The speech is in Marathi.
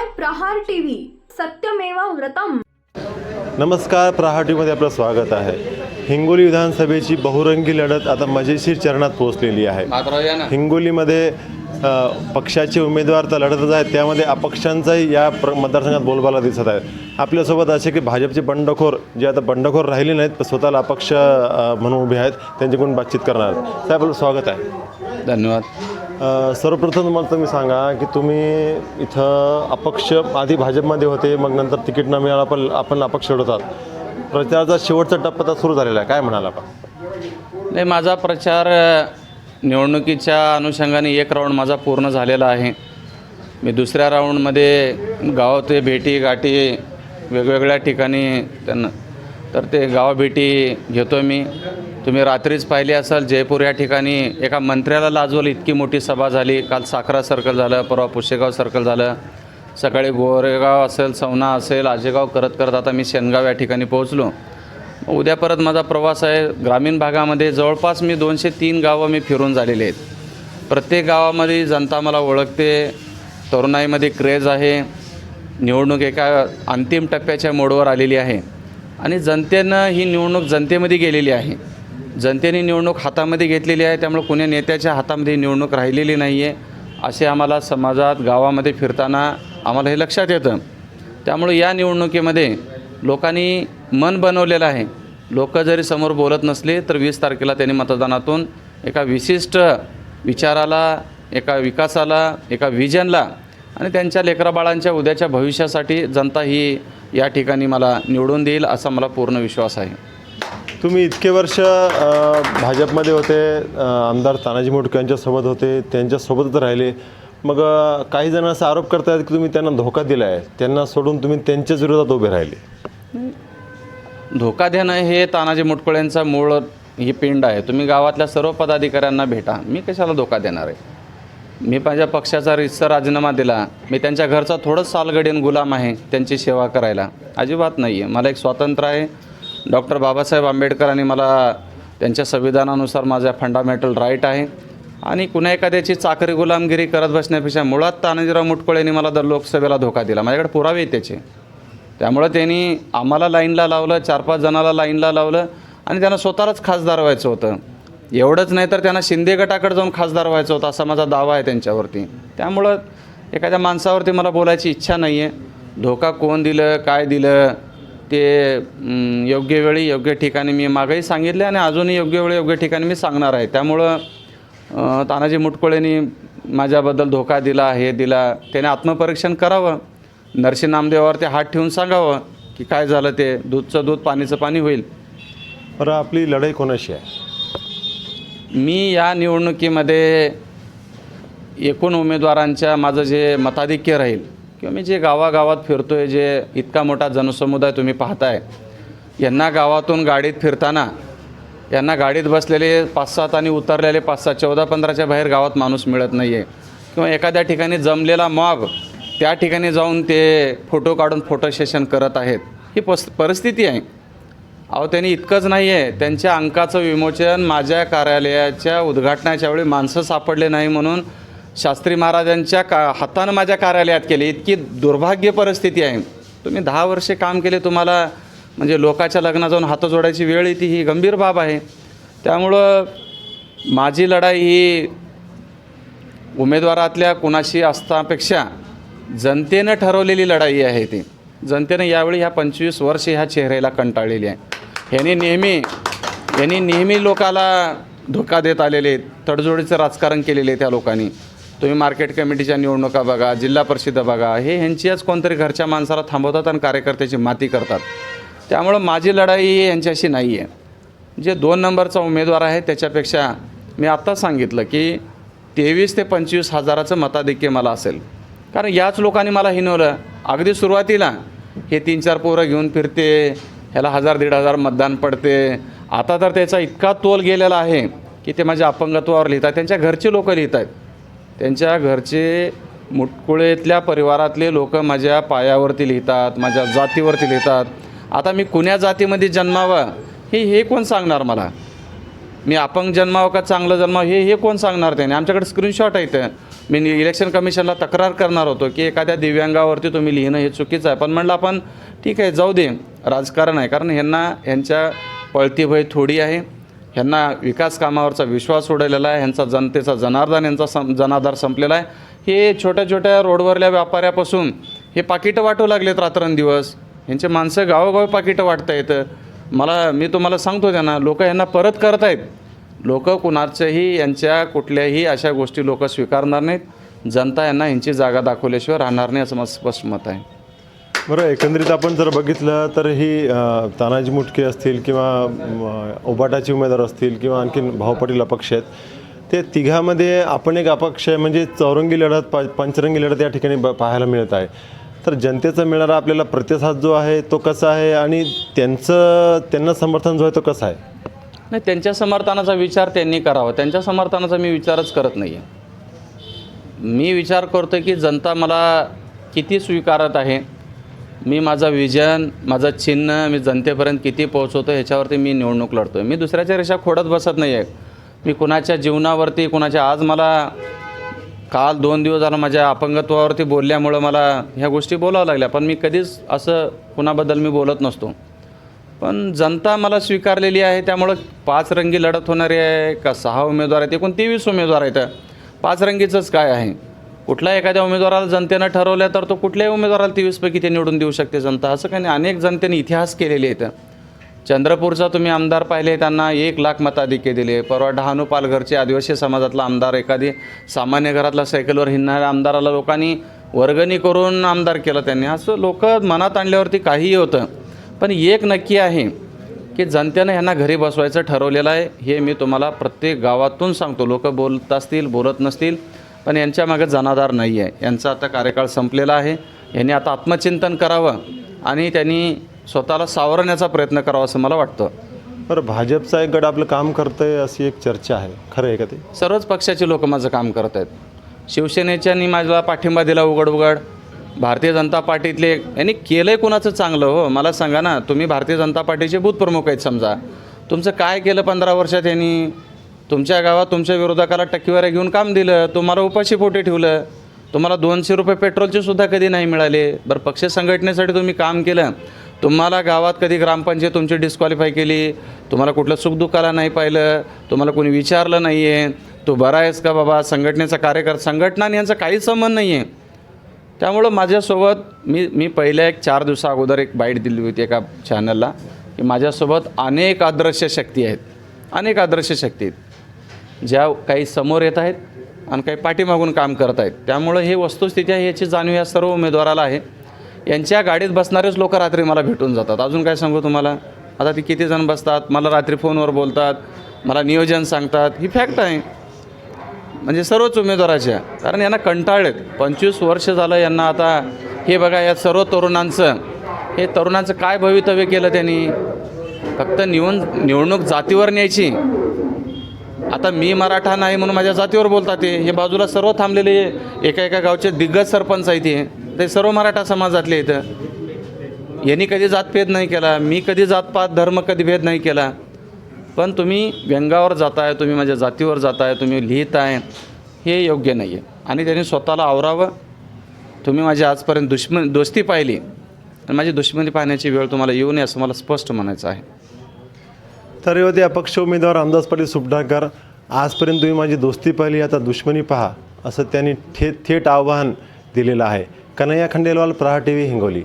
पाहताय प्रहार टीव्ही सत्यमेव व्रतम. नमस्कार प्रहाटीमध्ये आपलं स्वागत आहे. हिंगोली विधानसभेची बहुरंगी लढत आता मजेशीर चरणात पोहोचलेली आहे. हिंगोलीमध्ये पक्षाचे उमेदवार तर लढतच आहेत त्यामध्ये अपक्षांचाही या प्र मतदारसंघात बोलबाला दिसत आहे. आपल्यासोबत असे की भाजपचे बंडखोर जे आता बंडखोर राहिले नाहीत पण स्वतःला अपक्ष म्हणून उभे आहेत त्यांच्याकडून बातचीत करणार आहेत. साहेब आपलं स्वागत आहे. धन्यवाद. सर्वप्रथम तुम्हाला तुम्ही सांगा की तुम्ही इथं अपक्ष आधी भाजपमध्ये होते मग नंतर तिकीट न मिळालं पण आपण अपक्ष होतात प्रचाराचा शेवटचा टप्पा आता सुरू झालेला आहे. काय म्हणाल आपण? नाही माझा प्रचार निवडणुकीच्या अनुषंगाने एक राऊंड माझा पूर्ण झालेला आहे. मी दुसऱ्या राऊंडमध्ये गावात भेटी गाठी वेगवेगळ्या ठिकाणी त्यांना तर ते गाव भेटी घेतो मी. तुम्ही रात्रीच पाहिली असाल जयपूर या ठिकाणी एका मंत्र्याला लाजवलं इतकी मोठी सभा झाली. काल साखरा सर्कल झालं परवा पुशेगाव सर्कल झालं. सकाळी गोरेगाव असेल सवना असेल आजेगाव करत करत आता मी शेनगाव या ठिकाणी पोहोचलो. उद्या परत माझा प्रवास आहे ग्रामीण भागामध्ये. जवळपास मी दोनशे तीन गावं मी फिरून झालेले आहेत. प्रत्येक गावामध्ये जनता मला ओळखते. तरुणाईमध्ये क्रेज आहे. निवडणूक एका अंतिम टप्प्याच्या मोडवर आलेली आहे. आणि जनतेनं ही निवडणूक जनतेमध्ये गेलेली आहे. जनतेने निवडणूक हातामध्ये घेतलेली आहे त्यामुळे कुण्या नेत्याच्या हातामध्ये निवडणूक राहिलेली नाही आहे असे आम्हाला समाजात गावामध्ये फिरताना आम्हाला हे लक्षात येतं. त्यामुळे या निवडणुकीमध्ये लोकांनी मन बनवलेलं आहे. लोक जरी समोर बोलत नसले तर वीस तारखेला त्यांनी मतदानातून एका विशिष्ट विचाराला एका विकासाला एका विजनला आणि त्यांच्या लेकराबाळांच्या उद्याच्या भविष्यासाठी जनता ही या ठिकाणी मला निवडून देईल असा मला पूर्ण विश्वास आहे. तुम्ही इतके वर्ष भाजपमध्ये होते आमदार तानाजी मुटके यांच्यासोबत होते त्यांच्यासोबतच राहिले. मग काही जण असा आरोप करतायत की तुम्ही त्यांना धोका दिला आहे त्यांना सोडून तुम्ही त्यांच्याच विरोधात उभे राहिले. धोका देणं हे तानाजी मुटकुळ्यांचा मूळ ही पिंड आहे. तुम्ही गावातल्या सर्व पदाधिकाऱ्यांना भेटा. मी कशाला धोका देणार आहे? मी माझ्या पक्षाचा रितसर राजीनामा दिला. मी त्यांच्या घरचा थोडंच सालगडीन गुलाम आहे त्यांची सेवा करायला. अजिबात नाही आहे मला एक स्वातंत्र्य आहे. डॉक्टर बाबासाहेब आंबेडकरांनी मला त्यांच्या संविधानानुसार माझ्या फंडामेंटल राईट आहे. आणि कुणा एखाद्याची चाकरी गुलामगिरी करत बसण्यापेक्षा मुळात तानाजीराव मुटकुळेंनी मला दर लोकसभेला धोका दिला. माझ्याकडे पुरावे आहेत त्याचे. त्यामुळं त्यांनी आम्हाला लाईनला लावलं चार पाच जणाला लाईनला लावलं आणि त्यांना स्वतःलाच खासदार व्हायचं होतं. एवढंच नाही तर त्यांना शिंदे गटाकडे जाऊन खासदार व्हायचं होतं असा माझा दावा आहे त्यांच्यावरती. त्यामुळं एखाद्या माणसावरती मला बोलायची इच्छा नाही आहे धोका कोण दिलं काय दिलं ते योग्य वेळी योग्य ठिकाणी मी मागंही सांगितले आणि अजूनही योग्य वेळी योग्य ठिकाणी मी सांगणार आहे. त्यामुळं तानाजी मुटकुळेंनी माझ्याबद्दल धोका दिला हे दिला त्याने आत्मपरीक्षण करावं. नरसी नामदेवावरती हात ठेवून सांगावं की काय झालं ते दूधचं दूध पाणीचं पाणी होईल. बरं आपली लढाई कोणाशी आहे? मी या निवडणुकीमध्ये एकूण उमेदवारांच्या माझं जे मताधिक्य राहील किंवा मी जे गावागावात फिरतो आहे जे इतका मोठा जनसमुदाय तुम्ही पाहताय यांना गावातून गाडीत फिरताना यांना गाडीत बसलेले पाच सात आणि उतरलेले पाच सात चौदा पंधराच्या बाहेर गावात माणूस मिळत नाही आहे किंवा एखाद्या ठिकाणी जमलेला मॉब त्या ठिकाणी जाऊन ते फोटो काढून फोटो सेशन करत आहेत. ही पस परिस्थिती आहे. अहो त्यांनी इतकंच नाही आहे त्यांच्या अंकाचं विमोचन माझ्या कार्यालयाच्या उद्घाटनाच्या वेळी माणसं सापडले नाही म्हणून शास्त्री महाराजांच्या का हातानं माझ्या कार्यालयात केले. इतकी दुर्भाग्य परिस्थिती आहे. तुम्ही दहा वर्षे काम केले तुम्हाला म्हणजे लोकाच्या लग्नात जाऊन हातं जोडायची वेळ येते ही गंभीर बाब आहे. त्यामुळं माझी लढाई ही उमेदवारातल्या कुणाशी असतापेक्षा जनतेनं ठरवलेली लढाई आहे ती. जनतेनं यावेळी ह्या पंचवीस वर्ष ह्या चेहऱ्याला कंटाळलेली आहे. ह्यांनी नेहमी यांनी नेहमी लोकाला धोका देत आलेले आहेत. तडजोडीचं राजकारण केलेले आहे त्या लोकांनी. तुम्ही मार्केट कमिटीच्या निवडणुका बघा जिल्हा परिषद बघा हे ह्यांचीच कोणतरी घरच्या माणसाला थांबवतात आणि कार्यकर्त्याची माती करतात. त्यामुळं माझी लढाई यांच्याशी नाही आहे. जे दोन नंबरचा उमेदवार आहे त्याच्यापेक्षा मी आत्ताच सांगितलं की तेवीस ते पंचवीस हजाराचं मताधिक्य मला असेल. कारण याच लोकांनी मला हिनवलं. अगदी सुरुवातीला हे तीन चार पोरं घेऊन फिरते ह्याला हजार दीड हजार मतदान पडते. आता तर त्याचा इतका तोल गेलेला आहे की ते माझ्या अपंगत्वावर लिहितात त्यांच्या घरचे लोक लिहित आहेत त्यांच्या घरचे मुटकुळेतल्या परिवारातले लोक माझ्या पायावरती लिहितात माझ्या जातीवरती लिहितात. आता मी कुण्या जातीमध्ये जन्मावं हे हे कोण सांगणार मला? मी अपंग जन्मावं का चांगलं जन्मावं हे हे कोण सांगणार त्याने? आमच्याकडे स्क्रीनशॉट आहे तर मी इलेक्शन कमिशनला तक्रार करणार होतो की एखाद्या दिव्यांगावरती तुम्ही लिहिणं हे चुकीचं आहे. पण म्हणलं आपण ठीक आहे जाऊ दे. राजकारण आहे. कारण ह्यांना ह्यांच्या पळतीभय थोडी आहे. ह्यांना विकास कामावरचा विश्वास उडलेला आहे. ह्यांचा जनतेचा जनार्दन यांचा सं जनाधार संपलेला आहे. हे छोट्या छोट्या रोडवरल्या व्यापाऱ्यापासून हे पाकिटं वाटू लागलेत रात्रंदिवस. ह्यांचे माणसं गावोगाव पाकिटं वाटता येतं. मला मी तुम्हाला सांगतो त्यांना लोक यांना परत करत आहेत लोक कुणाच्याही यांच्या कुठल्याही अशा गोष्टी लोक स्वीकारणार नाहीत. जनता यांना यांची जागा दाखवल्याशिवाय राहणार नाही असं माझं स्पष्ट मत आहे. बरं एकंदरीत आपण जर बघितलं तर ही तानाजी मुटके असतील किंवा ओबाटाचे उमेदवार असतील किंवा आणखीन भाऊपाटील अपक्ष आहेत ते तिघामध्ये आपण एक अपक्ष आहे म्हणजे चौरंगी लढत प पंचरंगी लढत या ठिकाणी ब पाहायला मिळत आहे. तर जनतेचा मिळणारा आपल्याला प्रतिसाद जो आहे तो कसा आहे आणि त्यांचं त्यांना समर्थन जो आहे तो कसा आहे? नाही त्यांच्या समर्थनाचा विचार त्यांनी करावा. त्यांच्या समर्थनाचा मी विचारच करत नाही आहे मी विचार करतो की जनता मला किती स्वीकारत आहे मी माझा विजन माझं चिन्ह मी जनतेपर्यंत किती पोहोचवतो ह्याच्यावरती मी निवडणूक लढतो आहे मी दुसऱ्याच्या रेषा खोडत बसत नाही आहे मी कुणाच्या जीवनावरती कुणाच्या आज मला काल दोन दिवस झालं माझ्या अपंगत्वावरती बोलल्यामुळं मला ह्या गोष्टी बोलावं लागल्या. पण मी कधीच असं कुणाबद्दल मी बोलत नसतो. पण जनता मला स्वीकारलेली आहे त्यामुळं पाच रंगी लढत होणारी आहे का सहा उमेदवार आहेत एकूण तेवीस उमेदवार आहेत. पाच रंगीचंच काय आहे? कुठल्या एखाद्या उमेदवाराला जनतेनं ठरवलं तर तो कुठल्याही उमेदवाराला तेवीसपैकी ते निवडून देऊ शकते जनता. असं काही नाही. अनेक जनतेने इतिहास केलेले आहेत. चंद्रपूरचा तुम्ही आमदार पाहिले त्यांना एक लाख मताधिक्य दिले. परवा डहाणू पालघरचे आदिवासी समाजातला आमदार एखादी सामान्य घरातला सायकलवर हिंडणाऱ्या आमदाराला लोकांनी वर्गणी करून आमदार केलं त्यांनी. असं लोक मनात आणल्यावरती काहीही होतं. पण एक नक्की आहे की जनतेनं ह्यांना घरी बसवायचं ठरवलेलं आहे. हे मी तुम्हाला प्रत्येक गावातून सांगतो. लोक बोलत असतील बोलत नसतील. पण यांच्या मागे जनाधार नाही आहे. यांचा आता कार्यकाळ संपलेला आहे. यांनी आता आत्मचिंतन करावं आणि त्यांनी स्वतःला सावरण्याचा प्रयत्न करावा असं मला वाटतं. बरं भाजपचा एक गट आपलं काम करतंय अशी एक चर्चा आहे. खरं आहे का ते? सर्वच पक्षाचे लोक माझं काम करत आहेत. शिवसेनेच्यानी माझा पाठिंबा दिला उघड उघड भारतीय जनता पार्टीतले यांनी केलं आहे कुणाचं चांगलं हो? मला सांगा ना तुम्ही भारतीय जनता पार्टीचे बूथप्रमुख आहेत समजा. तुमचं काय केलं पंधरा वर्षात यांनी? तुमच्या गावात तुमच्या विरोधकाला टक्केवारी घेऊन काम दिलं तुम्हाला उपाशी पोटी ठेवलं तुम्हाला दोनशे रुपये पेट्रोलचे सुद्धा कधी नाही मिळाले. बरं पक्ष संघटनेसाठी तुम्ही काम केलं. तुम्हाला गावात कधी ग्रामपंचायत तुमची डिस्क्वालिफाय केली? तुम्हाला कुठलं सुखदुःखाला नाही पाहिलं? तुम्हाला कोणी विचारलं नाही आहे तू बरा आहेस का बाबा? संघटनेचा कार्यकर संघटना आणि यांचा काहीच संबंध नाही आहे त्यामुळं माझ्यासोबत मी मी पहिल्या एक चार दिवसा अगोदर एक बाईट दिली होती एका चॅनलला की माझ्यासोबत अनेक आदर्श शक्ती आहेत. अनेक आदर्श शक्ती आहेत. ज्या काही समोर येत आहेत आणि काही पाठीमागून काम करत आहेत. त्यामुळं हे वस्तुस्थिती आहे याची जाणीव या सर्व उमेदवाराला आहे. यांच्या गाडीत बसणारेच लोक रात्री मला भेटून जातात. अजून काय सांगू तुम्हाला? आता ती किती जण बसतात? मला रात्री फोनवर बोलतात. मला नियोजन सांगतात. ही फॅक्ट आहे. म्हणजे सर्वच उमेदवाराच्या. कारण यांना कंटाळलेत पंचवीस वर्ष झालं यांना आता हे बघा या सर्व तरुणांचं. हे तरुणांचं काय भवितव्य केलं त्यांनी? फक्त निवून निवडणूक जातीवर न्यायची. आता मी मराठा नाही म्हणून माझ्या जातीवर बोलतात ते. हे बाजूला सर्व थांबलेले एका एका गावचे दिग्गज सरपंच आहेत ते ते सर्व मराठा समाजातले इथं यांनी कधी जातभेद नाही केला. मी कधी जातपात धर्म कधी भेद नाही केला. पण तुम्ही व्यंगावर जाताय तुम्ही माझ्या जातीवर जाताय तुम्ही लिहिताय हे योग्य नाही आहे आणि त्यांनी स्वतःला आवरावं. तुम्ही माझी आजपर्यंत दुश्मन दोस्ती पाहिली. आणि माझी दुश्मनी पाहण्याची वेळ तुम्हाला येऊ नये असं मला स्पष्ट म्हणायचं आहे. तर हे होते अपक्ष उमेदवार रामदास पाटील सुपडाकर आजपर्यंत तुम्ही माझी दोस्ती पाहिली आता दुश्मनी पहा असं त्यांनी थेट थेट आव्हान दिलेलं आहे. कन्हैया खंडेलवाल प्रहा टी व्ही हिंगोली.